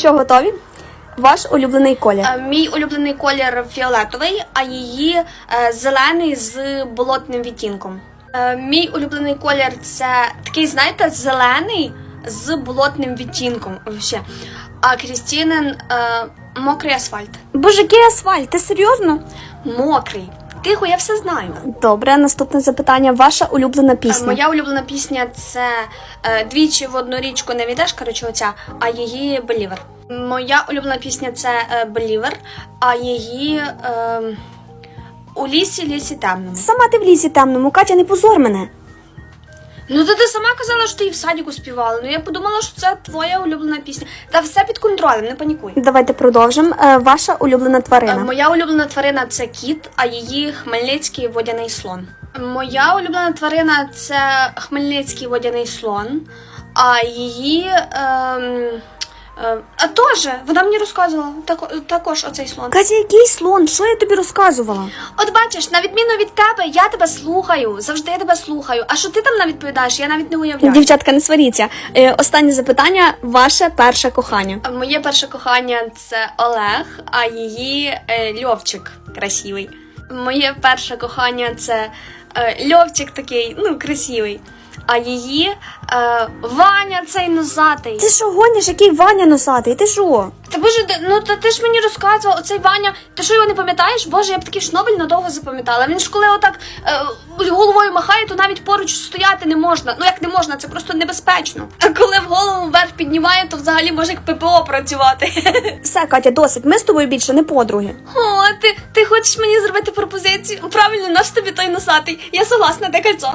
Що готові? Ваш улюблений колір. Е, Мій улюблений колір фіолетовий, а її е, зелений з болотним відтінком. Е, Мій улюблений колір це такий, знаєте, зелений з болотним відтінком. Вообще. А Крістінен мокрий асфальт. Боже, який асфальт, ти серйозно? Мокрий. Тихо, я все знаю. Добре, наступне запитання. Ваша улюблена пісня. Моя улюблена пісня це двічі в одну річку не війдеш, коротше, оця, а її Белівер. Моя улюблена пісня це е, Белівер, а її е, у лісі, лісі темному. Сама ти в лісі темному, Катя, не позор мене. Ну, то ти сама казала, що ти її в садіку співала. Ну я подумала, що це твоя улюблена пісня. Та все під контролем, не панікуй. Давайте продовжимо. Е, Ваша улюблена Е, тварина. Моя улюблена тварина це кіт, а її хмельницький водяний слон. Моя улюблена тварина це хмельницький водяний слон, а її. е, а теж, вона мені розказувала тако- також оцей слон. Катя, який слон? Що я тобі розказувала? От бачиш, на відміну від тебе, я тебе слухаю, завжди я тебе слухаю. А що ти там навіть відповідаєш, я навіть не уявляю. Дівчатка, не сваріться. Е, Останнє запитання. Ваше перше кохання. Моє перше кохання це Олег, а її е, Льовчик красивий. Моє перше кохання це е, Льовчик такий, ну, красивий. А її е, Ваня цей нозатий. Ти що гониш, який Ваня носатий? Ти що? Та боже, ну та ти ж мені розказував, оцей Ваня, ти що його не пам'ятаєш? Боже, я б такий шнобель надовго запам'ятала. Він ж коли отак е, головою махає, то навіть поруч стояти не можна. Ну як не можна, це просто небезпечно. А коли в голову вверх піднімає, то взагалі може як ППО працювати. Все, Катя, досить. Ми з тобою більше не подруги. О, ти, ти хочеш мені зробити пропозицію? Правильно, наш тобі той носатий. Я согласна, де кольцо.